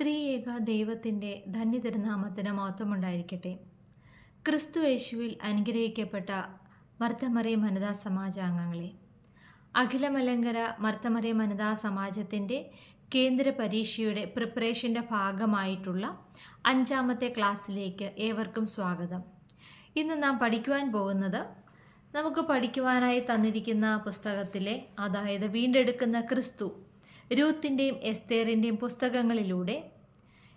ത്രിയേക ദൈവത്തിന്റെ ധന്യതിരുനാമത്തിന് മഹത്വമുണ്ടായിരിക്കട്ടെ. ക്രിസ്തു യേശുവിൽ അനുഗ്രഹിക്കപ്പെട്ട മർത്തമറിയ വനിതാ സമാജാംഗങ്ങളെ അഖിലമലങ്കര മർത്തമറിയ വനിതാ സമാജത്തിന്റെ കേന്ദ്ര പരീക്ഷയുടെ പ്രിപ്പറേഷന്റെ ഭാഗമായിട്ടുള്ള അഞ്ചാമത്തെ ക്ലാസ്സിലേക്ക് ഏവർക്കും സ്വാഗതം. ഇന്ന് നാം പഠിക്കുവാൻ പോകുന്നത് നമുക്ക് പഠിക്കുവാനായി തന്നിരിക്കുന്ന പുസ്തകത്തിലെ അതായത് വീണ്ടെടുക്കുന്ന ക്രിസ്തു രൂത്തിന്റെയും എസ്തേറിന്റെയും പുസ്തകങ്ങളിലൂടെ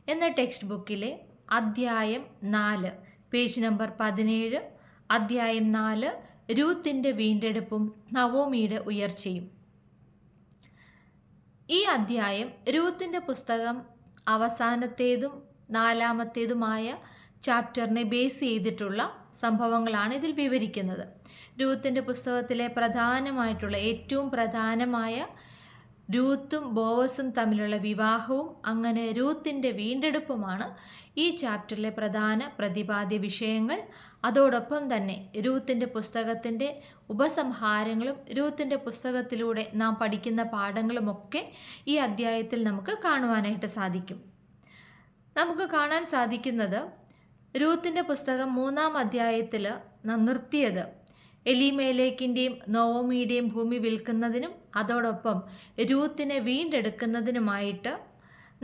എന്ന ടെക്സ്റ്റ് ബുക്കിലെ അദ്ധ്യായം നാല് പേജ് നമ്പർ പതിനേഴ് അദ്ധ്യായം നാല് രൂത്തിന്റെ വീണ്ടെടുപ്പും നവോമിയുടെ ഉയർച്ചയും. ഈ അദ്ധ്യായം രൂത്തിന്റെ പുസ്തകം അവസാനത്തേതും നാലാമത്തേതുമായ ചാപ്റ്ററിനെ ബേസ് ചെയ്തിട്ടുള്ള സംഭവങ്ങളാണ് ഇതിൽ വിവരിക്കുന്നത്. രൂത്തിന്റെ പുസ്തകത്തിലെ പ്രധാനമായിട്ടുള്ള ഏറ്റവും പ്രധാനമായ രൂത്തും ബോവസും തമ്മിലുള്ള വിവാഹവും അങ്ങനെ രൂത്തിന്റെ വീണ്ടെടുപ്പുമാണ് ഈ ചാപ്റ്ററിലെ പ്രധാന പ്രതിപാദ്യ വിഷയങ്ങൾ. അതോടൊപ്പം തന്നെ രൂത്തിന്റെ പുസ്തകത്തിന്റെ ഉപസംഹാരങ്ങളും രൂത്തിന്റെ പുസ്തകത്തിലൂടെ നാം പഠിക്കുന്ന പാഠങ്ങളുമൊക്കെ ഈ അധ്യായത്തിൽ നമുക്ക് കാണുവാനായിട്ട് സാധിക്കും. നമുക്ക് കാണാൻ സാധിക്കുന്നത് രൂത്തിന്റെ പുസ്തകം മൂന്നാം അധ്യായത്തിൽ നാം നിർത്തിയത്. എലിമേലേക്കിന്റെയും നോവമിയുടെയും ഭൂമി വിൽക്കുന്നതിനും അതോടൊപ്പം രൂത്തിനെ വീണ്ടെടുക്കുന്നതിനുമായിട്ട്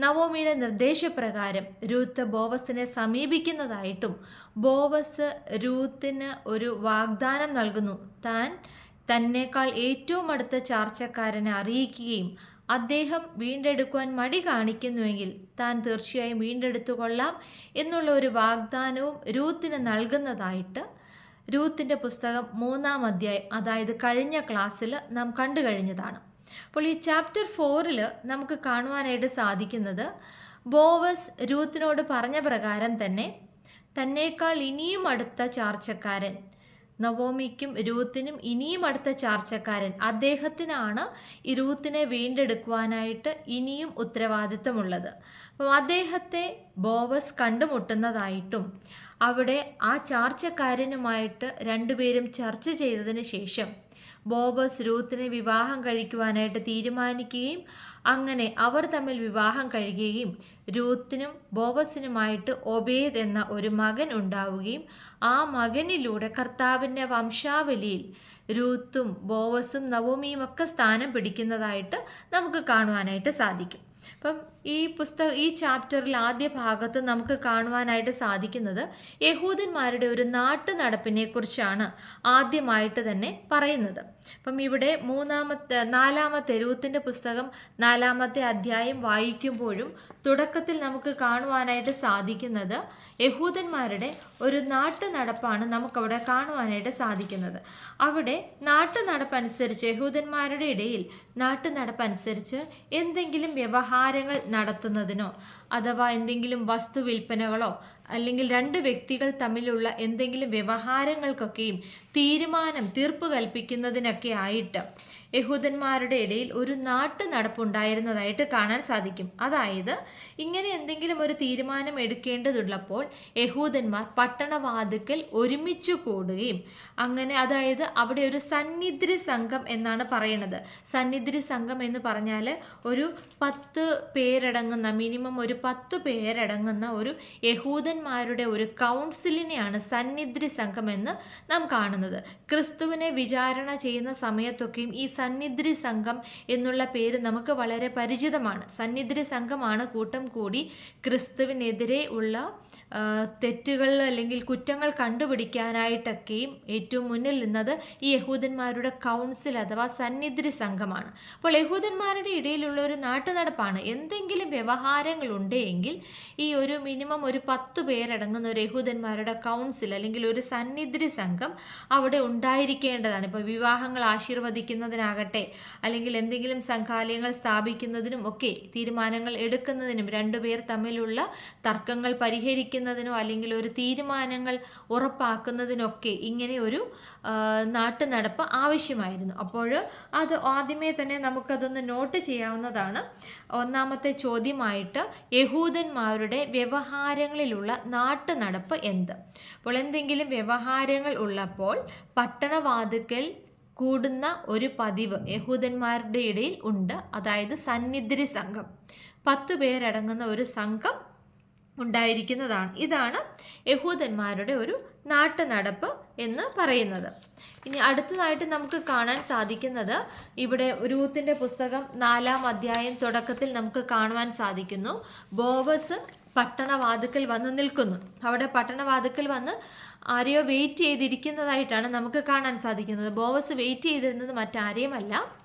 നവോമിയുടെ നിർദ്ദേശപ്രകാരം രൂത്ത് ബോവസിനെ സമീപിക്കുന്നതായിട്ടും ബോവസ് രൂത്തിന് ഒരു വാഗ്ദാനം നൽകുന്നു. താൻ തന്നേക്കാൾ ഏറ്റവും അടുത്ത ചാർച്ചക്കാരനെ അറിയിക്കുകയും അദ്ദേഹം വീണ്ടെടുക്കുവാൻ മടി കാണിക്കുന്നുവെങ്കിൽ താൻ തീർച്ചയായും വീണ്ടെടുത്തുകൊള്ളാം എന്നുള്ള ഒരു വാഗ്ദാനവും രൂത്തിന് നൽകുന്നതായിട്ട് രൂത്തിന്റെ പുസ്തകം മൂന്നാം അധ്യായം അതായത് കഴിഞ്ഞ ക്ലാസ്സിൽ നാം കണ്ടു കഴിഞ്ഞതാണ്. അപ്പോൾ ഈ ചാപ്റ്റർ ഫോറിൽ നമുക്ക് കാണുവാനായിട്ട് സാധിക്കുന്നത് ബോവസ് രൂത്തിനോട് പറഞ്ഞ പ്രകാരം തന്നെ തന്നേക്കാൾ ഇനിയും അടുത്ത ചാർച്ചക്കാരൻ നവോമിക്കും രൂത്തിനും ഇനിയും അടുത്ത ചാർച്ചക്കാരൻ. അദ്ദേഹത്തിനാണ് ഈ രൂത്തിനെ വീണ്ടെടുക്കുവാനായിട്ട് ഇനിയും ഉത്തരവാദിത്തമുള്ളത്. അപ്പം അദ്ദേഹത്തെ ബോവസ് കണ്ടുമുട്ടുന്നതായിട്ടും അവിടെ ആ ചാർച്ചക്കാരനുമായിട്ട് രണ്ടുപേരും ചർച്ച ചെയ്തതിന് ശേഷം ബോബസ് രൂത്തിനെ വിവാഹം കഴിക്കുവാനായിട്ട് തീരുമാനിക്കുകയും അങ്ങനെ അവർ തമ്മിൽ വിവാഹം കഴിയുകയും രൂത്തിനും ബോബസിനുമായിട്ട് ഒബേദ് എന്ന ഒരു മകൻ ഉണ്ടാവുകയും ആ മകനിലൂടെ കർത്താവിന്റെ വംശാവലിയിൽ രൂത്തും ബോവസും നവോമിയും ഒക്കെ സ്ഥാനം പിടിക്കുന്നതായിട്ട് നമുക്ക് കാണുവാനായിട്ട് സാധിക്കും. അപ്പം ഈ പുസ്തക ഈ ചാപ്റ്ററിൽ ആദ്യ ഭാഗത്ത് നമുക്ക് കാണുവാനായിട്ട് സാധിക്കുന്നത് യഹൂദന്മാരുടെ ഒരു നാട്ടു നടപ്പിനെ കുറിച്ചാണ് ആദ്യമായിട്ട് തന്നെ പറയുന്നത്. അപ്പം ഇവിടെ മൂന്നാമത്തെ നാലാമത്തെ രൂത്തിന്റെ പുസ്തകം നാലാമത്തെ അധ്യായം വായിക്കുമ്പോഴും തുടക്കത്തിൽ നമുക്ക് കാണുവാനായിട്ട് സാധിക്കുന്നത് യഹൂദന്മാരുടെ ഒരു നാട്ടു നടപ്പാണ് നമുക്കവിടെ കാണുവാനായിട്ട് സാധിക്കുന്നത്. അവിടെ നാട്ടു നടപ്പനുസരിച്ച് യഹൂദന്മാരുടെ ഇടയിൽ നാട്ടു നടപ്പനുസരിച്ച് എന്തെങ്കിലും വ്യവഹാരങ്ങൾ നടത്തുന്നതിനോ അഥവാ എന്തെങ്കിലും വസ്തു വിൽപ്പനകളോ അല്ലെങ്കിൽ രണ്ട് വ്യക്തികൾ തമ്മിലുള്ള എന്തെങ്കിലും വ്യവഹാരങ്ങൾക്കൊക്കെയും തീരുമാനം തീർപ്പ് കൽപ്പിക്കുന്നതിനൊക്കെ ആയിട്ട് യഹൂദന്മാരുടെ ഇടയിൽ ഒരു നാട്ടു നടപ്പുണ്ടായിരുന്നതായിട്ട് കാണാൻ സാധിക്കും. അതായത് ഇങ്ങനെ എന്തെങ്കിലും ഒരു തീരുമാനം എടുക്കേണ്ടതുള്ളപ്പോൾ യഹൂദന്മാർ പട്ടണവാതുക്കൽ ഒരുമിച്ച് കൂടുകയും അങ്ങനെ അതായത് അവിടെ ഒരു സന്നിധി സംഘം എന്നാണ് പറയുന്നത് സന്നിധി സംഘം എന്ന് പറഞ്ഞാൽ ഒരു പത്ത് പേരടങ്ങുന്ന മിനിമം ഒരു പത്ത് പേരടങ്ങുന്ന ഒരു യഹൂദന്മാരുടെ ഒരു കൗൺസിലിനെയാണ് സന്നിധി സംഘം എന്ന് നാം കാണുന്നത്. ക്രിസ്തുവിനെ വിചാരണ ചെയ്യുന്ന സമയത്തൊക്കെയും ഈ സന്നിധി സംഘം എന്നുള്ള പേര് നമുക്ക് വളരെ പരിചിതമാണ്. സന്നിധി സംഘമാണ് കൂട്ടം കൂടി ക്രിസ്തുവിനെതിരെ ഉള്ള തെറ്റുകൾ അല്ലെങ്കിൽ കുറ്റങ്ങൾ കണ്ടുപിടിക്കാനായിട്ടൊക്കെയും ഏറ്റവും മുന്നിൽ നിന്നത് ഈ യഹൂദന്മാരുടെ കൗൺസിൽ അഥവാ സന്നിധി സംഘമാണ്. അപ്പോൾ യഹൂദന്മാരുടെ ഇടയിലുള്ള ഒരു നാട്ടുനടപ്പാണ്. എന്തെങ്കിലും വ്യവഹാരങ്ങൾ ഉണ്ടെങ്കിൽ ഈ ഒരു മിനിമം ഒരു പത്ത് പേരടങ്ങുന്ന ഒരു യഹൂദന്മാരുടെ കൗൺസിൽ അല്ലെങ്കിൽ ഒരു സന്നിധി സംഘം അവിടെ ഉണ്ടായിരിക്കേണ്ടതാണ്. ഇപ്പോൾ വിവാഹങ്ങൾ ആശീർവദിക്കുന്നതിനാകട്ടെ അല്ലെങ്കിൽ എന്തെങ്കിലും സംഘാലയങ്ങൾ സ്ഥാപിക്കുന്നതിനും ഒക്കെ തീരുമാനങ്ങൾ എടുക്കുന്നതിനും രണ്ടുപേർ തമ്മിലുള്ള തർക്കങ്ങൾ പരിഹരിക്കുന്നതിനോ അല്ലെങ്കിൽ ഒരു തീരുമാനങ്ങൾ ഉറപ്പാക്കുന്നതിനൊക്കെ ഇങ്ങനെ ഒരു നാട്ടു നടപ്പ് ആവശ്യമായിരുന്നു. അപ്പോൾ അത് ആദ്യമേ തന്നെ നമുക്കതൊന്ന് നോട്ട് ചെയ്യാവുന്നതാണ്. ഒന്നാമത്തെ ചോദ്യമായിട്ട് യഹൂദന്മാരുടെ വ്യവഹാരങ്ങളിലുള്ള നാട്ടു നടപ്പ് എന്ത്? അപ്പോൾ എന്തെങ്കിലും വ്യവഹാരങ്ങൾ ഉള്ളപ്പോൾ പട്ടണവാതുക്കൽ കൂടുന്ന ഒരു പതിവ് യഹൂദന്മാരുടെ ഇടയിൽ ഉണ്ട്. അതായത് സന്നിധിരി സംഘം. പത്ത് പേരടങ്ങുന്ന ഒരു സംഘം ഉണ്ടായിരിക്കുന്നതാണ്. ഇതാണ് യഹൂദന്മാരുടെ ഒരു നാട്ടുനടപ്പ് എന്ന് പറയുന്നത്. ഇനി അടുത്തതായിട്ട് നമുക്ക് കാണാൻ സാധിക്കുന്നത് ഇവിടെ രൂത്തിന്റെ പുസ്തകം നാലാം അധ്യായം തുടക്കത്തിൽ നമുക്ക് കാണുവാൻ സാധിക്കുന്നു. ബോവസ് പട്ടണവാതുക്കൽ വന്ന് നിൽക്കുന്നു. അവിടെ പട്ടണവാതുക്കൽ വന്ന് ആരെയോ വെയിറ്റ് ചെയ്തിരിക്കുന്നതായിട്ടാണ് നമുക്ക് കാണാൻ സാധിക്കുന്നത്. ബോവസ് വെയിറ്റ് ചെയ്തിരുന്നത് മറ്റാരെയുമല്ല.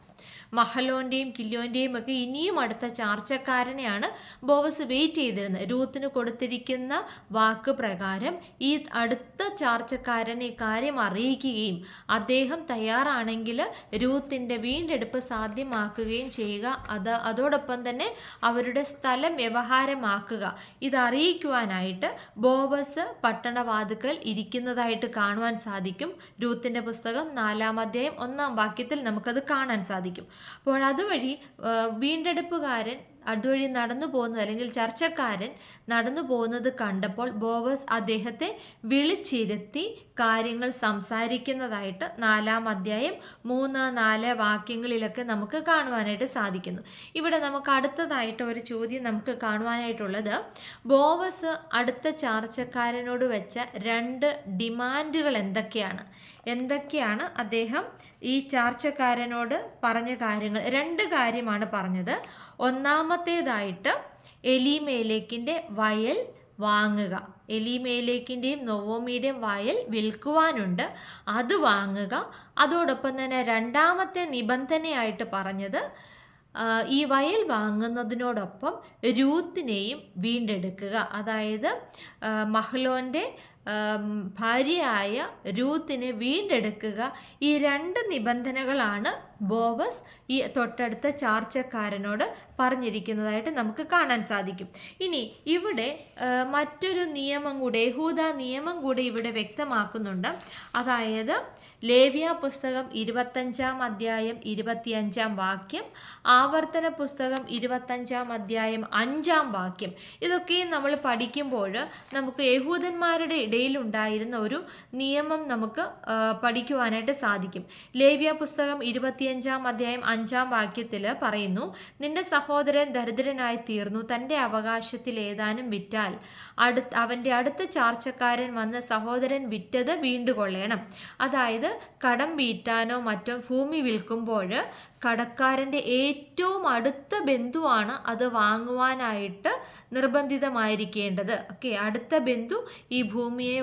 മഹലോന്റെയും കില്ലോന്റെയും ഒക്കെ ഇനിയും അടുത്ത ചാർച്ചക്കാരനെയാണ് ബോവസ് വെയിറ്റ് ചെയ്തിരുന്നത്. രൂത്തിന് കൊടുത്തിരിക്കുന്ന വാക്ക് പ്രകാരം ഈ അടുത്ത ചാർച്ചക്കാരനെ കാര്യം അറിയിക്കുകയും അദ്ദേഹം തയ്യാറാണെങ്കിൽ രൂത്തിന്റെ വീണ്ടെടുപ്പ് സാധ്യമാക്കുകയും ചെയ്യുക. അത് അതോടൊപ്പം തന്നെ അവരുടെ സ്ഥലം വ്യവഹാരമാക്കുക. ഇതറിയിക്കുവാനായിട്ട് ബോവസ് പട്ടണവാതുക്കൽ ഇരിക്കുന്നതായിട്ട് കാണുവാൻ സാധിക്കും. രൂത്തിന്റെ പുസ്തകം നാലാം അധ്യായം ഒന്നാം വാക്യത്തിൽ നമുക്കത് കാണാൻ സാധിക്കും. അപ്പോൾ അതുവഴി വീണ്ടെടുപ്പുകാരൻ അതുവഴി നടന്നു പോകുന്നത് അല്ലെങ്കിൽ ചർച്ചക്കാരൻ നടന്നു പോകുന്നത് കണ്ടപ്പോൾ ബോവസ് അദ്ദേഹത്തെ വിളിച്ചിരുത്തി കാര്യങ്ങൾ സംസാരിക്കുന്നതായിട്ട് നാലാം അധ്യായം മൂന്ന് നാല് വാക്യങ്ങളിലൊക്കെ നമുക്ക് കാണുവാനായിട്ട് സാധിക്കുന്നു. ഇവിടെ നമുക്ക് അടുത്തതായിട്ട് ഒരു ചോദ്യം നമുക്ക് കാണുവാനായിട്ടുള്ളത്. ബോവസ് അടുത്ത ചാർച്ചക്കാരനോട് വെച്ച രണ്ട് ഡിമാൻഡുകൾ എന്തൊക്കെയാണ്? എന്തൊക്കെയാണ് അദ്ദേഹം ഈ ചാർച്ചക്കാരനോട് പറഞ്ഞ കാര്യങ്ങൾ? രണ്ട് കാര്യമാണ് പറഞ്ഞത്. ഒന്നാമത്തേതായിട്ട് എലിമേലേക്കിന്റെ വയൽ വാങ്ങുക. എലിമേലേക്കിന്റെയും നൊവോമിയുടെയും വയൽ വിൽക്കുവാനുണ്ട്. അത് വാങ്ങുക. അതോടൊപ്പം തന്നെ രണ്ടാമത്തെ നിബന്ധനയായിട്ട് പറഞ്ഞത് ഈ വയൽ വാങ്ങുന്നതിനോടൊപ്പം രൂത്തിനെയും വീണ്ടെടുക്കുക. അതായത് മഹ്ലോന്റെ ഭാര്യയായ രൂത്തിനെ വീണ്ടെടുക്കുക. ഈ രണ്ട് നിബന്ധനകളാണ് ബോവസ് ഈ തൊട്ടടുത്ത ചാർച്ചക്കാരനോട് പറഞ്ഞിരിക്കുന്നതായിട്ട് നമുക്ക് കാണാൻ സാധിക്കും. ഇനി ഇവിടെ മറ്റൊരു നിയമം കൂടെ യഹൂദ നിയമം കൂടെ ഇവിടെ വ്യക്തമാക്കുന്നുണ്ട്. അതായത് ലേവ്യ പുസ്തകം ഇരുപത്തഞ്ചാം അധ്യായം ഇരുപത്തിയഞ്ചാം വാക്യം ആവർത്തന പുസ്തകം ഇരുപത്തഞ്ചാം അധ്യായം അഞ്ചാം വാക്യം. ഇതൊക്കെയും നമ്മൾ പഠിക്കുമ്പോൾ നമുക്ക് യഹൂദന്മാരുടെ ഇടയിലുണ്ടായിരുന്ന ഒരു നിയമം നമുക്ക് പഠിക്കുവാനായിട്ട് സാധിക്കും. ലേവ്യ പുസ്തകം ഇരുപത്തിയഞ്ചാം അധ്യായം അഞ്ചാം വാക്യത്തിൽ പറയുന്നു നിന്റെ സഹോദരൻ ദരിദ്രനായി തീർന്നു തന്റെ അവകാശത്തിൽ ഏതാനും വിറ്റാൽ അടുത്ത് അവന്റെ അടുത്ത ചാർച്ചക്കാരൻ വന്ന് സഹോദരൻ വിറ്റത് വീണ്ടുകൊള്ളണം. അതായത് കടം വീറ്റാനോ മറ്റോ ഭൂമി വിൽക്കുമ്പോൾ കടക്കാരന്റെ ഏറ്റവും അടുത്ത ബന്ധുവാണ് അത് വാങ്ങുവാനായിട്ട് നിർബന്ധിതമായിരിക്കേണ്ടത്. ഓക്കെ അടുത്ത ബന്ധു ഈ ഭൂമിയെ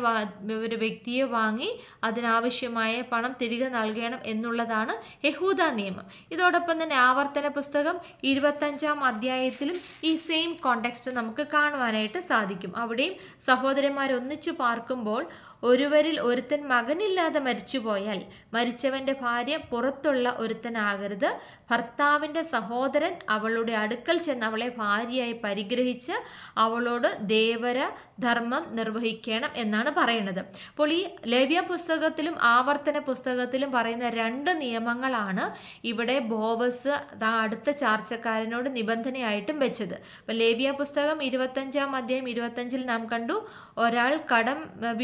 ഒരു വ്യക്തിയെ വാങ്ങി അതിനാവശ്യമായ പണം തിരികെ നൽകണം എന്നുള്ളതാണ് യഹൂദ നിയമം. ഇതോടൊപ്പം തന്നെ ആവർത്തന പുസ്തകം ഇരുപത്തഞ്ചാം അധ്യായത്തിലും ഈ സെയിം കോണ്ടെക്സ്റ്റ് നമുക്ക് കാണുവാനായിട്ട് സാധിക്കും. അവിടെയും സഹോദരന്മാർ ഒന്നിച്ചു പാർക്കുമ്പോൾ ഒരുവരിൽ ഒരുത്തൻ മകനില്ലാതെ മരിച്ചുപോയാൽ മരിച്ചവന്റെ ഭാര്യ പുറത്തുള്ള ഒരുത്തനാകരുത്. ഭർത്താവിന്റെ സഹോദരൻ അവളുടെ അടുക്കൽ ചെന്ന് അവളെ ഭാര്യയായി പരിഗ്രഹിച്ച് അവളോട് ദേവര ധർമ്മം നിർവഹിക്കണം എന്നാണ് പറയുന്നത്. അപ്പോൾ ഈ ലേവ്യ പുസ്തകത്തിലും ആവർത്തന പുസ്തകത്തിലും പറയുന്ന രണ്ട് നിയമങ്ങളാണ് ഇവിടെ ബോവസ് അടുത്ത ചാർച്ചക്കാരനോട് നിബന്ധനയായിട്ടും വെച്ചത്. അപ്പോൾ ലേവ്യ പുസ്തകം ഇരുപത്തഞ്ചാം അധ്യായം ഇരുപത്തഞ്ചിൽ നാം കണ്ടു ഒരാൾ കടം അഹ്,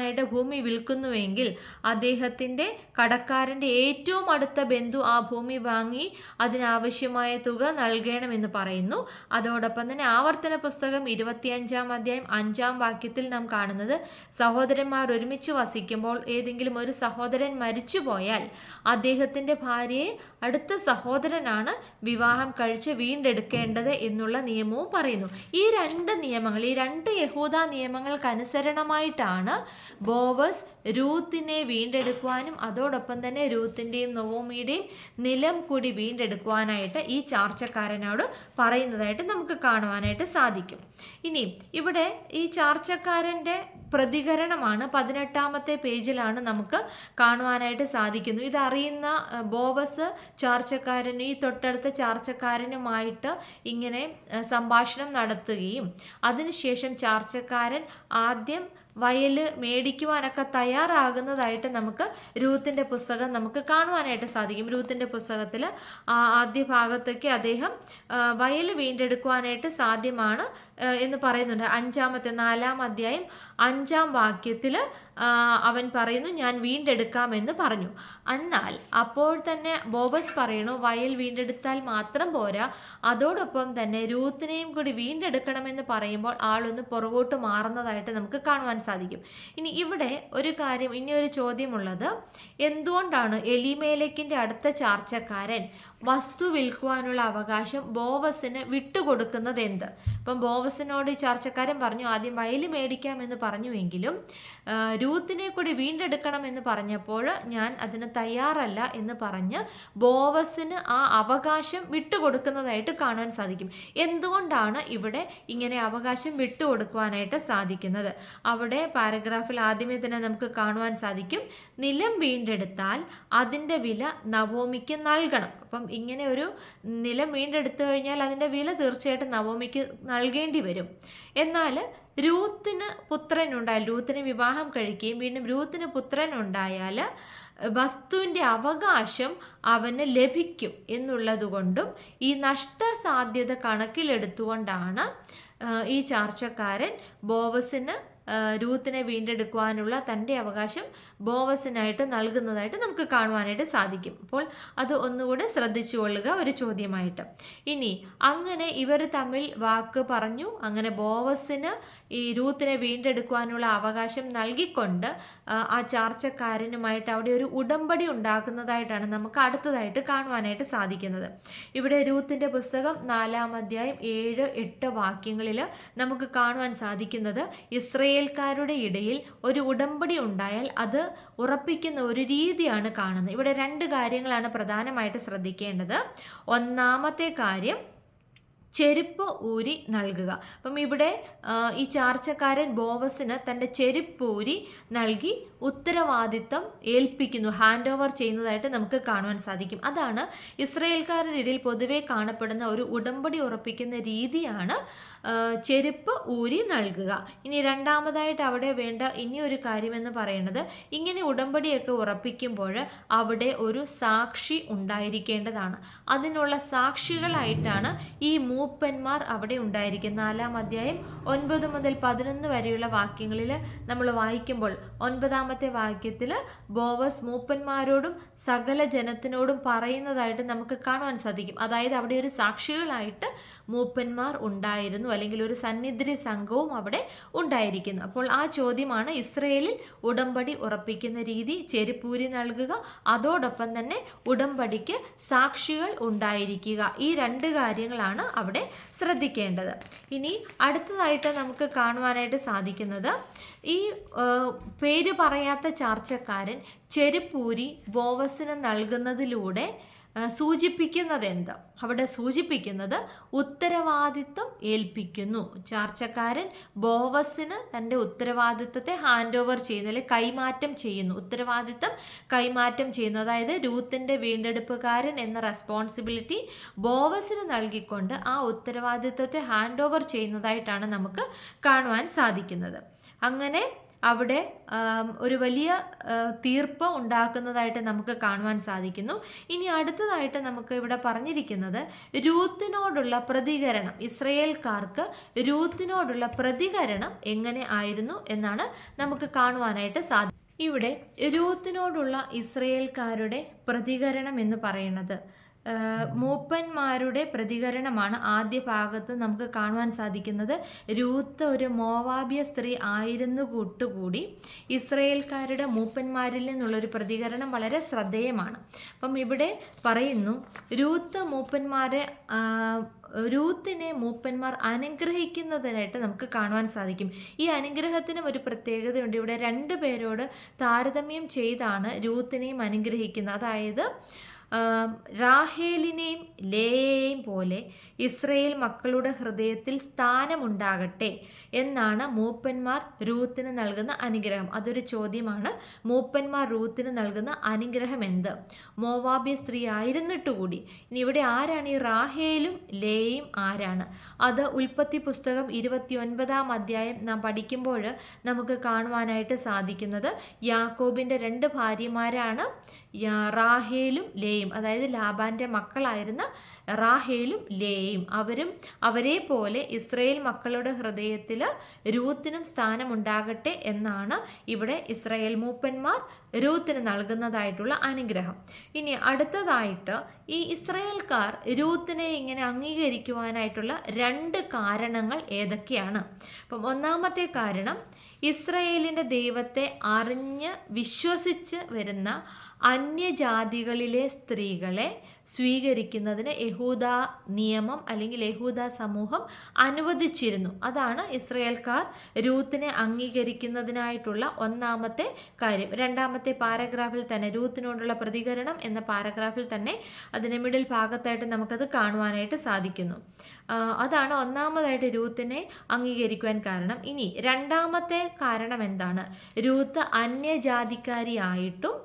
വീട്ടുവാനായിട്ട് ഭൂമി വിൽക്കുന്നുവെങ്കിൽ അദ്ദേഹത്തിന്റെ കടക്കാരന്റെ ഏറ്റവും അടുത്ത ബന്ധു ആ ഭൂമി വാങ്ങി അതിനാവശ്യമായ തുക നൽകണമെന്ന് പറയുന്നു. അതോടൊപ്പം തന്നെ ആവർത്തന പുസ്തകം ഇരുപത്തിയഞ്ചാം അധ്യായം അഞ്ചാം വാക്യത്തിൽ നാം കാണുന്നത് സഹോദരന്മാർ ഒരുമിച്ച് വസിക്കുമ്പോൾ ഏതെങ്കിലും ഒരു സഹോദരൻ മരിച്ചുപോയാൽ അദ്ദേഹത്തിന്റെ ഭാര്യയെ അടുത്ത സഹോദരനാണ് വിവാഹം കഴിച്ച് വീണ്ടെടുക്കേണ്ടത് എന്നുള്ള നിയമവും പറയുന്നു. ഈ രണ്ട് നിയമങ്ങൾ ഈ രണ്ട് യഹൂദ നിയമങ്ങൾക്കനുസരണമായിട്ടാണ് ബോവസ് രൂത്തിനെ വീണ്ടെടുക്കുവാനും അതോടൊപ്പം തന്നെ രൂത്തിന്റെയും നവോമിയുടെയും നിലം കൂടി വീണ്ടെടുക്കുവാനായിട്ട് ഈ ചാർച്ചക്കാരനോട് പറയുന്നതായിട്ട് നമുക്ക് കാണുവാനായിട്ട് സാധിക്കും. ഇനി ഇവിടെ ഈ ചാർച്ചക്കാരന്റെ പ്രതികരണമാണ് പതിനെട്ടാമത്തെ പേജിലാണ് നമുക്ക് കാണുവാനായിട്ട് സാധിക്കുന്നു. ഇതറിയുന്ന ബോവസ് ചാർച്ചക്കാരനും ഈ തൊട്ടടുത്ത ചാർച്ചക്കാരനുമായിട്ട് ഇങ്ങനെ സംഭാഷണം നടത്തുകയും അതിനുശേഷം ചാർച്ചക്കാരൻ ആദ്യം വയൽ മേടിക്കുവാനൊക്കെ തയ്യാറാകുന്നതായിട്ട് നമുക്ക് രൂത്തിന്റെ പുസ്തകം നമുക്ക് കാണുവാനായിട്ട് സാധിക്കും. രൂത്തിന്റെ പുസ്തകത്തിൽ ആദ്യ ഭാഗത്തൊക്കെ അദ്ദേഹം വയൽ വീണ്ടെടുക്കുവാനായിട്ട് സാധ്യമാണ് എന്ന് പറയുന്നുണ്ട്. അഞ്ചാമത്തെ നാലാം അധ്യായം അഞ്ചാം വാക്യത്തിൽ അവൻ പറയുന്നു ഞാൻ വീണ്ടെടുക്കാമെന്ന് പറഞ്ഞു. എന്നാൽ അപ്പോൾ തന്നെ ബോബസ് പറയുന്നു വയൽ വീണ്ടെടുത്താൽ മാത്രം പോരാ. അതോടൊപ്പം തന്നെ രൂത്തിനെയും കൂടി വീണ്ടെടുക്കണമെന്ന് പറയുമ്പോൾ ആളൊന്ന് പുറകോട്ട് മാറുന്നതായിട്ട് നമുക്ക് കാണുവാൻ സാധിക്കും. ഇനി ഇവിടെ ഒരു കാര്യം ഇനി ഒരു ചോദ്യമുള്ളത്. എന്തുകൊണ്ടാണ് എലിമേലക്കിന്റെ അടുത്ത ചാർച്ചക്കാരൻ വസ്തു വിൽക്കുവാനുള്ള അവകാശം ബോവസിന് വിട്ടുകൊടുക്കുന്നത് എന്ത് ഇപ്പം ബോവസിനോട് ചർച്ചക്കാരൻ പറഞ്ഞു ആദ്യം വയൽ മേടിക്കാമെന്ന് പറഞ്ഞുവെങ്കിലും രൂത്തിനെ കൂടി വീണ്ടെടുക്കണം എന്ന് പറഞ്ഞപ്പോൾ ഞാൻ അതിന് തയ്യാറല്ല എന്ന് പറഞ്ഞ് ബോവസിന് ആ അവകാശം വിട്ടുകൊടുക്കുന്നതായിട്ട് കാണാൻ സാധിക്കും. എന്തുകൊണ്ടാണ് ഇവിടെ ഇങ്ങനെ അവകാശം വിട്ടുകൊടുക്കുവാനായിട്ട് സാധിക്കുന്നത്? അവിടെ പാരഗ്രാഫിൽ ആദ്യമേ തന്നെ നമുക്ക് കാണുവാൻ സാധിക്കും. നിലം വീണ്ടെടുത്താൽ അതിന്റെ വില നവോമിക്ക് നൽകണം. അപ്പം ഇങ്ങനെ ഒരു നിലം വീണ്ടെടുത്തു കഴിഞ്ഞാൽ അതിന്റെ വില തീർച്ചയായിട്ടും നവോമിക്ക് നൽകേണ്ടി വരും. എന്നാൽ രൂത്തിന് പുത്രനുണ്ടായാൽ രൂത്തിന് വിവാഹം കഴിക്കുകയും വീണ്ടും രൂത്തിന് പുത്രനുണ്ടായാൽ വസ്തുവിന്റെ അവകാശം അവന് ലഭിക്കും എന്നുള്ളതുകൊണ്ടും ഈ ഈ നഷ്ടസാധ്യത കണക്കിലെടുത്തുകൊണ്ടാണ് ഈ ചാർച്ചക്കാരൻ ബോവസിന് രൂത്തിനെ വീണ്ടെടുക്കുവാനുള്ള തന്റെ അവകാശം ബോവസിനായിട്ട് നൽകുന്നതായിട്ട് നമുക്ക് കാണുവാനായിട്ട് സാധിക്കും. അപ്പോൾ അത് ഒന്നുകൂടെ ശ്രദ്ധിച്ചു കൊള്ളുക ഒരു ചോദ്യമായിട്ട്. ഇനി അങ്ങനെ ഇവർ തമ്മിൽ വാക്ക് പറഞ്ഞു അങ്ങനെ ബോവസിന് ഈ രൂത്തിനെ വീണ്ടെടുക്കുവാനുള്ള അവകാശം നൽകിക്കൊണ്ട് ആ, ചാർച്ചക്കാരനുമായിട്ട് അവിടെ ഒരു ഉടമ്പടി ഉണ്ടാക്കുന്നതായിട്ടാണ് നമുക്ക് അടുത്തതായിട്ട് കാണുവാനായിട്ട് സാധിക്കുന്നത്. ഇവിടെ രൂത്തിന്റെ പുസ്തകം നാലാം അധ്യായം ഏഴ് എട്ട് വാക്യങ്ങളിൽ നമുക്ക് കാണുവാൻ സാധിക്കുന്നത് ഇസ്രയേൽക്കാരുടെ ഇടയിൽ ഒരു ഉടമ്പടി ഉണ്ടായാൽ അത് ഉറപ്പിക്കുന്ന ഒരു രീതിയാണ് കാണുന്നത്. ഇവിടെ രണ്ട് കാര്യങ്ങളാണ് പ്രധാനമായിട്ട് ശ്രദ്ധിക്കേണ്ടത്. ഒന്നാമത്തെ കാര്യം ചെരുപ്പ് ഊരി നൽകുക. അപ്പം ഇവിടെ ഈ ചാർച്ചക്കാരൻ ബോവസിന് തന്റെ ചെരുപ്പ് ഊരി നൽകി ഉത്തരവാദിത്തം ഏൽപ്പിക്കുന്നു. ഹാൻഡ് ഓവർ ചെയ്യുന്നതായിട്ട് നമുക്ക് കാണുവാൻ സാധിക്കും. അതാണ് ഇസ്രയേൽക്കാരുടെ ഇടയിൽ പൊതുവെ കാണപ്പെടുന്ന ഒരു ഉടമ്പടി ഉറപ്പിക്കുന്ന രീതിയാണ് ചെരുപ്പ് ഊരി നൽകുക. ഇനി രണ്ടാമതായിട്ട് അവിടെ വേണ്ട ഇനി ഒരു കാര്യമെന്ന് പറയുന്നത് ഇങ്ങനെ ഉടമ്പടിയൊക്കെ ഉറപ്പിക്കുമ്പോൾ അവിടെ ഒരു സാക്ഷി ഉണ്ടായിരിക്കേണ്ടതാണ്. അതിനുള്ള സാക്ഷികളായിട്ടാണ് ഈ മൂപ്പന്മാർ അവിടെ ഉണ്ടായിരിക്കും. നാലാം അധ്യായം ഒൻപത് മുതൽ പതിനൊന്ന് വരെയുള്ള വാക്യങ്ങളിൽ നമ്മൾ വായിക്കുമ്പോൾ ഒൻപതാമത്തെ വാക്യത്തിൽ ബോവസ് മൂപ്പന്മാരോടും സകല ജനത്തിനോടും പറയുന്നതായിട്ട് നമുക്ക് കാണുവാൻ സാധിക്കും. അതായത് അവിടെ ഒരു സാക്ഷികളായിട്ട് മൂപ്പന്മാർ ഉണ്ടായിരുന്നു. അല്ലെങ്കിൽ ഒരു സന്നിധി സംഘവും അവിടെ ഉണ്ടായിരിക്കുന്നു. അപ്പോൾ ആ ചോദ്യമാണ് ഇസ്രയേലിൽ ഉടമ്പടി ഉറപ്പിക്കുന്ന രീതി ചെരുപ്പൂരി നൽകുക. അതോടൊപ്പം തന്നെ ഉടമ്പടിക്ക് സാക്ഷികൾ ഉണ്ടായിരിക്കുക. ഈ രണ്ട് കാര്യങ്ങളാണ് അവിടെ ശ്രദ്ധിക്കേണ്ടത്. ഇനി അടുത്തതായിട്ട് നമുക്ക് കാണുവാനായിട്ട് സാധിക്കുന്നത് ഈ പേര് പറയാത്ത ചാർച്ചക്കാരൻ ചെരുപ്പൂരി ബോവസിന് നൽകുന്നതിലൂടെ സൂചിപ്പിക്കുന്നത് എന്താ അവിടെ സൂചിപ്പിക്കുന്നത് ഉത്തരവാദിത്വം ഏൽപ്പിക്കുന്നു. ചാർച്ചക്കാരൻ ബോവസിന് തന്റെ ഉത്തരവാദിത്വത്തെ ഹാൻഡ് ഓവർ ചെയ്യുന്നു അല്ലെങ്കിൽ കൈമാറ്റം ചെയ്യുന്നു. ഉത്തരവാദിത്വം കൈമാറ്റം ചെയ്യുന്നു. അതായത് രൂത്തിന്റെ വീണ്ടെടുപ്പുകാരൻ എന്ന റെസ്പോൺസിബിലിറ്റി ബോവസിന് നൽകിക്കൊണ്ട് ആ ഉത്തരവാദിത്വത്തെ ഹാൻഡ് ഓവർ ചെയ്യുന്നതായിട്ടാണ് നമുക്ക് കാണുവാൻ സാധിക്കുന്നത്. അങ്ങനെ അവിടെ ഒരു വലിയ തീർപ്പ് ഉണ്ടാക്കുന്നതായിട്ട് നമുക്ക് കാണുവാൻ സാധിക്കുന്നു. ഇനി അടുത്തതായിട്ട് നമുക്ക് ഇവിടെ പറഞ്ഞിരിക്കുന്നത് രൂത്തിനോടുള്ള പ്രതികരണം. ഇസ്രയേൽക്കാർക്ക് രൂത്തിനോടുള്ള പ്രതികരണം എങ്ങനെ ആയിരുന്നു എന്നാണ് നമുക്ക് കാണുവാനായിട്ട് സാധിക്കും ഇവിടെ രൂത്തിനോടുള്ള ഇസ്രയേൽക്കാരുടെ പ്രതികരണം എന്ന് പറയുന്നത് മൂപ്പന്മാരുടെ പ്രതികരണമാണ് ആദ്യ ഭാഗത്ത് നമുക്ക് കാണുവാൻ സാധിക്കുന്നത്. രൂത്ത് ഒരു മോവാബിയ സ്ത്രീ ആയിരുന്നു കൂട്ടുകൂടി. ഇസ്രയേൽക്കാരുടെ മൂപ്പന്മാരിൽ നിന്നുള്ളൊരു പ്രതികരണം വളരെ ശ്രദ്ധേയമാണ്. അപ്പം ഇവിടെ പറയുന്നു രൂത്ത് മൂപ്പന്മാരെ രൂത്തിനെ മൂപ്പന്മാർ അനുഗ്രഹിക്കുന്നതിനായിട്ട് നമുക്ക് കാണുവാൻ സാധിക്കും. ഈ അനുഗ്രഹത്തിനും ഒരു പ്രത്യേകതയുണ്ട്. ഇവിടെ രണ്ട് പേരോട് താരതമ്യം ചെയ്താണ് രൂത്തിനെയും അനുഗ്രഹിക്കുന്നത്. അതായത് റാഹേലിനെയും ലേയെയും പോലെ ഇസ്രയേൽ മക്കളുടെ ഹൃദയത്തിൽ സ്ഥാനമുണ്ടാകട്ടെ എന്നാണ് മൂപ്പന്മാർ രൂത്തിന് നൽകുന്ന അനുഗ്രഹം. അതൊരു ചോദ്യമാണ്. മൂപ്പന്മാർ രൂത്തിന് നൽകുന്ന അനുഗ്രഹം എന്ത്? മോവാബ്യ സ്ത്രീ ആയിരുന്നിട്ട് കൂടി ഇനി ഇവിടെ ആരാണ്? ഈ റാഹേലും ലേയും ആരാണ്? അത് ഉൽപ്പത്തി പുസ്തകം ഇരുപത്തി ഒൻപതാം അധ്യായം നാം പഠിക്കുമ്പോൾ നമുക്ക് കാണുവാനായിട്ട് സാധിക്കുന്നത്. യാക്കോബിന്റെ രണ്ട് ഭാര്യമാരാണ്. റാഹേലും റാഹേലും ലേയും അതായത് ലാബാന്റെ മക്കളായിരുന്ന റാഹേലും ലേയും അവരും അവരെ പോലെ ഇസ്രയേൽ മക്കളുടെ ഹൃദയത്തിൽ രൂത്തിനും സ്ഥാനമുണ്ടാകട്ടെ എന്നാണ് ഇവിടെ ഇസ്രയേൽ മൂപ്പന്മാർ രൂത്തിന് നൽകുന്നതായിട്ടുള്ള അനുഗ്രഹം. ഇനി അടുത്തതായിട്ട് ഈ ഇസ്രയേൽക്കാർ രൂത്തിനെ ഇങ്ങനെ അംഗീകരിക്കുവാനായിട്ടുള്ള രണ്ട് കാരണങ്ങൾ ഏതൊക്കെയാണ്? അപ്പം ഒന്നാമത്തെ കാരണം ഇസ്രയേലിന്റെ ദൈവത്തെ അറിഞ്ഞ് വിശ്വസിച്ച് വരുന്ന അന്യജാതികളിലെ സ്ത്രീകളെ സ്വീകരിക്കുന്നതിന് യഹൂദ നിയമം അല്ലെങ്കിൽ യഹൂദ സമൂഹം അനുവദിച്ചിരുന്നു. അതാണ് ഇസ്രയേൽക്കാർ രൂത്തിനെ അംഗീകരിക്കുന്നതിനായിട്ടുള്ള ഒന്നാമത്തെ കാര്യം. രണ്ടാമത്തെ പാരഗ്രാഫിൽ തന്നെ രൂത്തിനോടുള്ള പ്രതികരണം എന്ന പാരഗ്രാഫിൽ തന്നെ അതിന്റെ മിഡിൽ ഭാഗത്തായിട്ട് നമുക്കത് കാണുവാനായിട്ട് സാധിക്കുന്നു. അതാണ് ഒന്നാമതായിട്ട് രൂത്തിനെ അംഗീകരിക്കുവാൻ കാരണം. ഇനി രണ്ടാമത്തെ കാരണം എന്താണ്? രൂത്ത് അന്യജാതിക്കാരിയായിട്ടും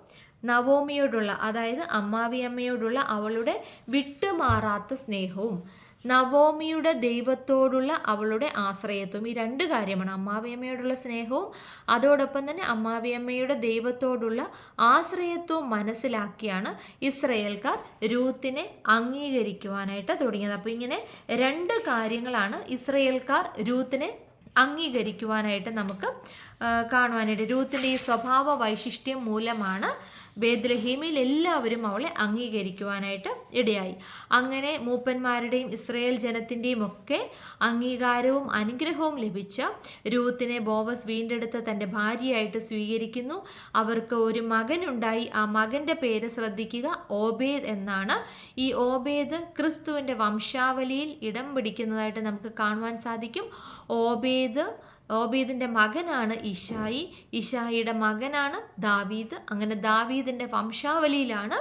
നവോമിയോടുള്ള അതായത് അമ്മാവിയമ്മയോടുള്ള അവളുടെ വിട്ടുമാറാത്ത സ്നേഹവും നവോമിയുടെ ദൈവത്തോടുള്ള അവളുടെ ആശ്രയത്വം ഈ രണ്ട് കാര്യമാണ്. അമ്മാവിയമ്മയോടുള്ള സ്നേഹവും അതോടൊപ്പം തന്നെ അമ്മാവിയമ്മയുടെ ദൈവത്തോടുള്ള ആശ്രയത്വവും മനസ്സിലാക്കിയാണ് ഇസ്രയേൽക്കാർ രൂത്തിനെ അംഗീകരിക്കുവാനായിട്ട് തുടങ്ങിയത്. അപ്പോൾ ഇങ്ങനെ രണ്ട് കാര്യങ്ങളാണ് ഇസ്രയേൽക്കാർ രൂത്തിനെ അംഗീകരിക്കുവാനായിട്ട് നമുക്ക് കാണുവാനായിട്ട്. രൂത്തിന്റെ ഈ സ്വഭാവ വൈശിഷ്ട്യം മൂലമാണ് ബേദ്ലഹീമിൽ എല്ലാവരും അവളെ അംഗീകരിക്കുവാനായിട്ട് ഇടയായി. അങ്ങനെ മൂപ്പന്മാരുടെയും ഇസ്രയേൽ ജനത്തിന്റെയും ഒക്കെ അംഗീകാരവും അനുഗ്രഹവും ലഭിച്ച രൂത്തിനെ ബോവസ് വീണ്ടെടുത്ത് തന്റെ ഭാര്യയായിട്ട് സ്വീകരിക്കുന്നു. അവർക്ക് ഒരു മകനുണ്ടായി. ആ മകന്റെ പേര് ശ്രദ്ധിക്കുക ഓബേദ് എന്നാണ്. ഈ ഓബേദ് ക്രിസ്തുവിന്റെ വംശാവലിയിൽ ഇടം പിടിക്കുന്നതായിട്ട് നമുക്ക് കാണുവാൻ സാധിക്കും. ഓബേദ് ഓബീദിന്റെ മകനാണ് ഇഷായി. ഇഷായിയുടെ മകനാണ് ദാവീദ്. അങ്ങനെ ദാവീദിന്റെ വംശാവലിയിലാണ്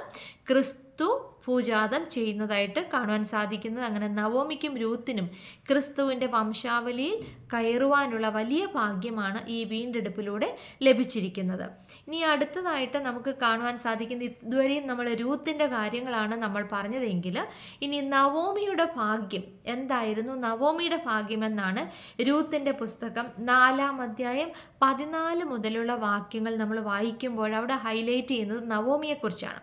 ക്രിസ്തു പൂജാതം ചെയ്യുന്നതായിട്ട് കാണുവാൻ സാധിക്കുന്നത്. അങ്ങനെ നവോമിക്കും രൂത്തിനും ക്രിസ്തുവിന്റെ വംശാവലിയിൽ കയറുവാനുള്ള വലിയ ഭാഗ്യമാണ് ഈ വീണ്ടെടുപ്പിലൂടെ ലഭിച്ചിരിക്കുന്നത്. ഇനി അടുത്തതായിട്ട് നമുക്ക് കാണുവാൻ സാധിക്കുന്ന ഇതുവരെയും നമ്മൾ രൂത്തിന്റെ കാര്യങ്ങളാണ് നമ്മൾ പറഞ്ഞതെങ്കിൽ ഇനി നവോമിയുടെ ഭാഗ്യം എന്തായിരുന്നു? നവോമിയുടെ ഭാഗ്യമെന്നാണ് രൂത്തിന്റെ പുസ്തകം നാലാം അധ്യായം പതിനാല് മുതലുള്ള വാക്യങ്ങൾ നമ്മൾ വായിക്കുമ്പോൾ അവിടെ ഹൈലൈറ്റ് ചെയ്യുന്നത് നവോമിയെക്കുറിച്ചാണ്.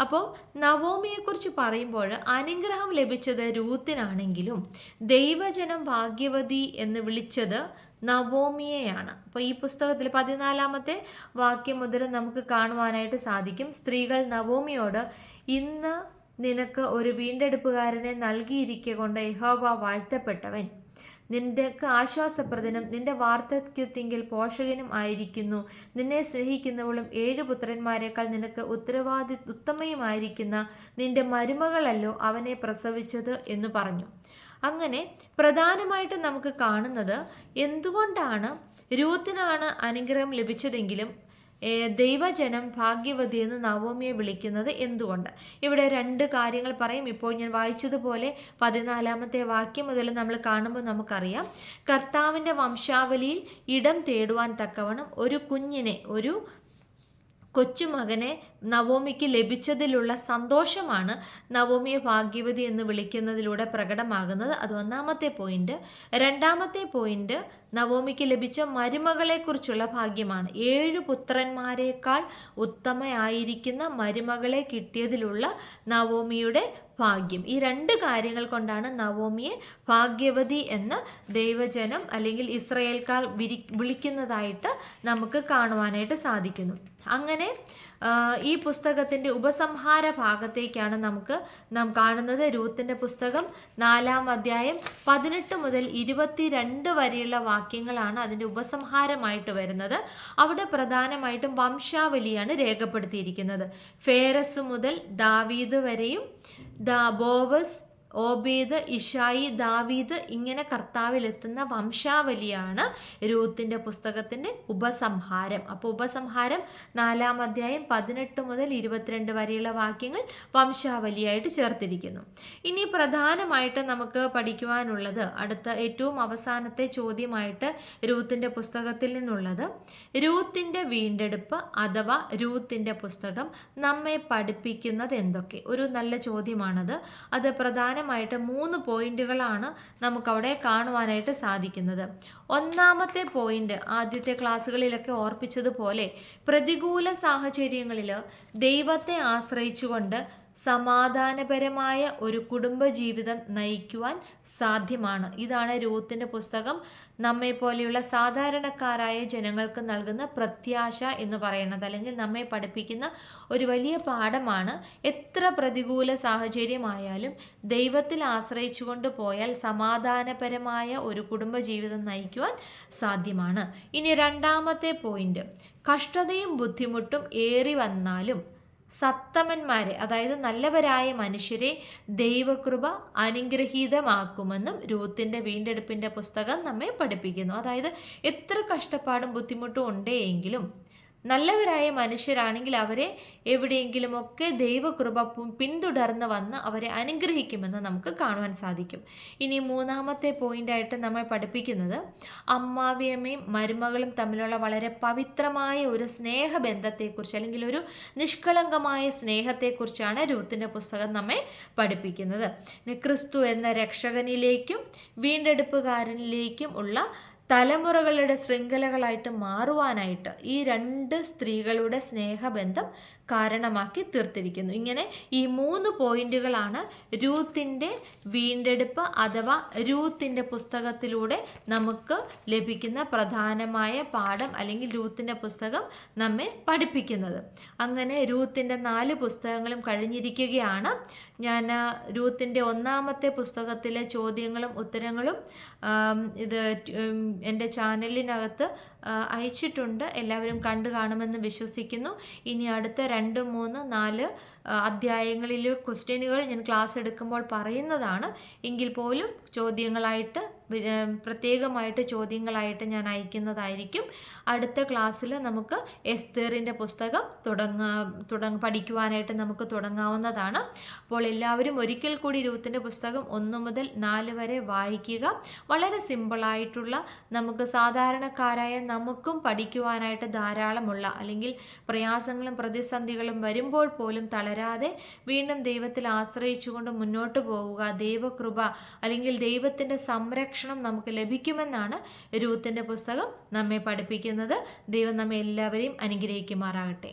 അപ്പോൾ നവോമിയെക്കുറിച്ച് പറയുമ്പോൾ അനുഗ്രഹം ലഭിച്ചത് രൂത്തിനാണെങ്കിലും ദൈവജനം ഭാഗ്യവതി എന്ന് വിളിച്ചത് നവോമിയെയാണ്. അപ്പോൾ ഈ പുസ്തകത്തിൽ പതിനാലാമത്തെ വാക്യം മുതൽ നമുക്ക് കാണുവാനായിട്ട് സാധിക്കും. സ്ത്രീകൾ നവോമിയോട് ഇന്ന് നിനക്ക് ഒരു വീണ്ടെടുപ്പുകാരനെ നൽകിയിരിക്കൊണ്ട് യഹോബ വാഴ്ത്തപ്പെട്ടവൻ. നിന്റെക്ക് ആശ്വാസപ്രദനും നിന്റെ വാർദ്ധക്യത്തിങ്കിൽ പോഷകനും ആയിരിക്കുന്നു. നിന്നെ സ്നേഹിക്കുന്നവളും ഏഴ് പുത്രന്മാരെക്കാൾ നിനക്ക് ഉത്തരവാദി ഉത്തമയുമായിരിക്കുന്ന നിന്റെ മരുമകളല്ലോ അവനെ പ്രസവിച്ചത് എന്ന് പറഞ്ഞു. അങ്ങനെ പ്രധാനമായിട്ടും നമുക്ക് കാണുന്നത് എന്തുകൊണ്ടാണ് രൂത്തിനാണ് അനുഗ്രഹം ലഭിച്ചതെങ്കിലും ദൈവജനം ഭാഗ്യവതി എന്ന് നവോമിയെ വിളിക്കുന്നത് എന്തുകൊണ്ട്? ഇവിടെ രണ്ട് കാര്യങ്ങൾ പറയും. ഇപ്പോൾ ഞാൻ വായിച്ചതുപോലെ പതിനാലാമത്തെ വാക്യം മുതൽ നമ്മൾ കാണുമ്പോൾ നമുക്കറിയാം. കർത്താവിന്റെ വംശാവലിയിൽ ഇടം തേടുവാൻ തക്കവണ്ണം ഒരു കുഞ്ഞിനെ ഒരു കൊച്ചുമകനെ നവോമിക്ക് ലഭിച്ചതിലുള്ള സന്തോഷമാണ് നവോമിയെ ഭാഗ്യവതി എന്ന് വിളിക്കുന്നതിലൂടെ പ്രകടമാകുന്നത്. അത് ഒന്നാമത്തെ പോയിന്റ്. രണ്ടാമത്തെ പോയിന്റ് നവോമിക്ക് ലഭിച്ച മരുമകളെക്കുറിച്ചുള്ള ഭാഗ്യമാണ്. ഏഴ് പുത്രന്മാരെക്കാൾ ഉത്തമയായിരിക്കുന്ന മരുമകളെ കിട്ടിയതിലുള്ള നവോമിയുടെ ഭാഗ്യം. ഈ രണ്ട് കാര്യങ്ങൾ കൊണ്ടാണ് നവോമിയെ ഭാഗ്യവതി എന്ന് ദൈവജനം അല്ലെങ്കിൽ ഇസ്രയേൽക്കാർ വിരി വിളിക്കുന്നതായിട്ട് നമുക്ക് കാണുവാനായിട്ട് സാധിക്കുന്നു. അങ്ങനെ ഈ പുസ്തകത്തിന്റെ ഉപസംഹാര ഭാഗത്തേക്കാണ് നമുക്ക് നാം കാണുന്നത്. രൂത്തിന്റെ പുസ്തകം നാലാം അധ്യായം പതിനെട്ട് മുതൽ ഇരുപത്തിരണ്ട് വരെയുള്ള വാക്യങ്ങളാണ് അതിന്റെ ഉപസംഹാരമായിട്ട് വരുന്നത്. അവിടെ പ്രധാനമായിട്ടും വംശാവലിയാണ് രേഖപ്പെടുത്തിയിരിക്കുന്നത്. ഫേറസ് മുതൽ ദാവീദ് വരെയും ദ ബോവസ് ഓബേദ് ഇഷായി ദാവീദ് ഇങ്ങനെ കർത്താവിലെത്തുന്ന വംശാവലിയാണ് രൂത്തിന്റെ പുസ്തകത്തിന്റെ ഉപസംഹാരം. അപ്പോൾ ഉപസംഹാരം നാലാം അധ്യായം പതിനെട്ട് മുതൽ ഇരുപത്തിരണ്ട് വരെയുള്ള വാക്യങ്ങൾ വംശാവലിയായിട്ട് ചേർത്തിരിക്കുന്നു. ഇനി പ്രധാനമായിട്ട് നമുക്ക് പഠിക്കുവാനുള്ളത് അടുത്ത ഏറ്റവും അവസാനത്തെ ചോദ്യമായിട്ട് രൂത്തിന്റെ പുസ്തകത്തിൽ നിന്നുള്ളത് രൂത്തിന്റെ വീണ്ടെടുപ്പ് അഥവാ രൂത്തിന്റെ പുസ്തകം നമ്മെ പഠിപ്പിക്കുന്നത് എന്തൊക്കെ? ഒരു നല്ല ചോദ്യമാണത്. അത് പ്രധാന പ്രധാനമായിട്ട് മൂന്ന് പോയിന്റുകളാണ് നമുക്കവിടെ കാണുവാനായിട്ട് സാധിക്കുന്നത്. ഒന്നാമത്തെ പോയിന്റ് ആദ്യത്തെ ക്ലാസ്സുകളിലൊക്കെ ഓർപ്പിച്ചതുപോലെ പ്രതികൂല സാഹചര്യങ്ങളിൽ ദൈവത്തെ ആശ്രയിച്ചുകൊണ്ട് സമാധാനപരമായ ഒരു കുടുംബജീവിതം നയിക്കുവാൻ സാധ്യമാണ്. ഇതാണ് രൂത്തിന്റെ പുസ്തകം. നമ്മെ പോലെയുള്ള സാധാരണക്കാരായ ജനങ്ങൾക്ക് നൽകുന്ന പ്രത്യാശ എന്ന് പറയുന്നത്. അല്ലെങ്കിൽ നമ്മെ പഠിപ്പിക്കുന്ന ഒരു വലിയ പാഠമാണ് എത്ര പ്രതികൂല സാഹചര്യമായാലും ദൈവത്തിൽ ആശ്രയിച്ചുകൊണ്ട് പോയാൽ സമാധാനപരമായ ഒരു കുടുംബജീവിതം നയിക്കുവാൻ സാധ്യമാണ്. ഇനി രണ്ടാമത്തെ പോയിന്റ്. കഷ്ടതയും ബുദ്ധിമുട്ടും ഏറി വന്നാലും സത്തമന്മാരെ അതായത് നല്ലവരായ മനുഷ്യരെ ദൈവകൃപ അനുഗ്രഹീതമാക്കുമെന്നും രൂത്തിന്റെ വീണ്ടെടുപ്പിന്റെ പുസ്തകം നമ്മെ പഠിപ്പിക്കുന്നു. അതായത് എത്ര കഷ്ടപ്പാടും ബുദ്ധിമുട്ടും ഉണ്ടെങ്കിലും നല്ലവരായ മനുഷ്യരാണെങ്കിൽ അവരെ എവിടെയെങ്കിലുമൊക്കെ ദൈവകൃപ പിന്തുടർന്ന് വന്ന് അവരെ അനുഗ്രഹിക്കുമെന്ന് നമുക്ക് കാണുവാൻ സാധിക്കും. ഇനി മൂന്നാമത്തെ പോയിന്റായിട്ട് നമ്മൾ പഠിപ്പിക്കുന്നത് അമ്മാവിയമ്മയും മരുമകളും തമ്മിലുള്ള വളരെ പവിത്രമായ ഒരു സ്നേഹബന്ധത്തെക്കുറിച്ച് അല്ലെങ്കിൽ ഒരു നിഷ്കളങ്കമായ സ്നേഹത്തെക്കുറിച്ചാണ് രൂത്തിന്റെ പുസ്തകം നമ്മെ പഠിപ്പിക്കുന്നത്. ക്രിസ്തു എന്ന രക്ഷകനിലേക്കും വീണ്ടെടുപ്പുകാരനിലേക്കും ഉള്ള തലമുറകളുടെ ശൃംഖലകളായിട്ട് മാറുവാനായിട്ട് ഈ രണ്ട് സ്ത്രീകളുടെ സ്നേഹബന്ധം കാരണമാക്കി തീർത്തിരിക്കുന്നു. ഇങ്ങനെ ഈ മൂന്ന് പോയിന്റുകളാണ് രൂത്തിന്റെ വീണ്ടെടുപ്പ് അഥവാ രൂത്തിന്റെ പുസ്തകത്തിലൂടെ നമുക്ക് ലഭിക്കുന്ന പ്രധാനമായ പാഠം അല്ലെങ്കിൽ രൂത്തിന്റെ പുസ്തകം നമ്മെ പഠിപ്പിക്കുന്നത്. അങ്ങനെ രൂത്തിന്റെ നാല് പുസ്തകങ്ങളും കഴിഞ്ഞിരിക്കുകയാണ്. ഞാൻ രൂത്തിന്റെ ഒന്നാമത്തെ പുസ്തകത്തിലെ ചോദ്യങ്ങളും ഉത്തരങ്ങളും ഇത് എന്റെ ചാനലിനകത്ത് അയച്ചിട്ടുണ്ട്. എല്ലാവരും കണ്ടു കാണുമെന്ന് വിശ്വസിക്കുന്നു. ഇനി അടുത്ത രണ്ട് മൂന്ന് നാല് അധ്യായങ്ങളിലെ ക്വസ്റ്റ്യനുകൾ ഞാൻ ക്ലാസ് എടുക്കുമ്പോൾ പറയുന്നതാണ്. എങ്കിൽ പോലും ചോദ്യങ്ങളായിട്ട് പ്രത്യേകമായിട്ട് ചോദ്യങ്ങളായിട്ട് ഞാൻ അയക്കുന്നതായിരിക്കും. അടുത്ത ക്ലാസ്സിൽ നമുക്ക് എസ്തേറിന്റെ പുസ്തകം തുടങ്ങ തുടങ്ങ പഠിക്കുവാനായിട്ട് നമുക്ക് തുടങ്ങാവുന്നതാണ്. അപ്പോൾ എല്ലാവരും ഒരിക്കൽ കൂടി രൂത്തിന്റെ പുസ്തകം ഒന്ന് മുതൽ നാല് വരെ വായിക്കുക. വളരെ സിമ്പിളായിട്ടുള്ള നമുക്ക് സാധാരണക്കാരായ നമുക്കും പഠിക്കുവാനായിട്ട് ധാരാളമുള്ള അല്ലെങ്കിൽ പ്രയാസങ്ങളും പ്രതിസന്ധികളും വരുമ്പോൾ പോലും തളരാതെ വീണ്ടും ദൈവത്തിൽ ആശ്രയിച്ചുകൊണ്ട് മുന്നോട്ട് പോവുക. ദൈവകൃപ അല്ലെങ്കിൽ ദൈവത്തിന്റെ സംരക്ഷണം നമുക്ക് ലഭിക്കുമെന്നാണ് രൂത്തിന്റെ പുസ്തകം നമ്മെ പഠിപ്പിക്കുന്നത്. ദൈവം നമ്മെ എല്ലാവരെയും അനുഗ്രഹിക്കുമാറാകട്ടെ.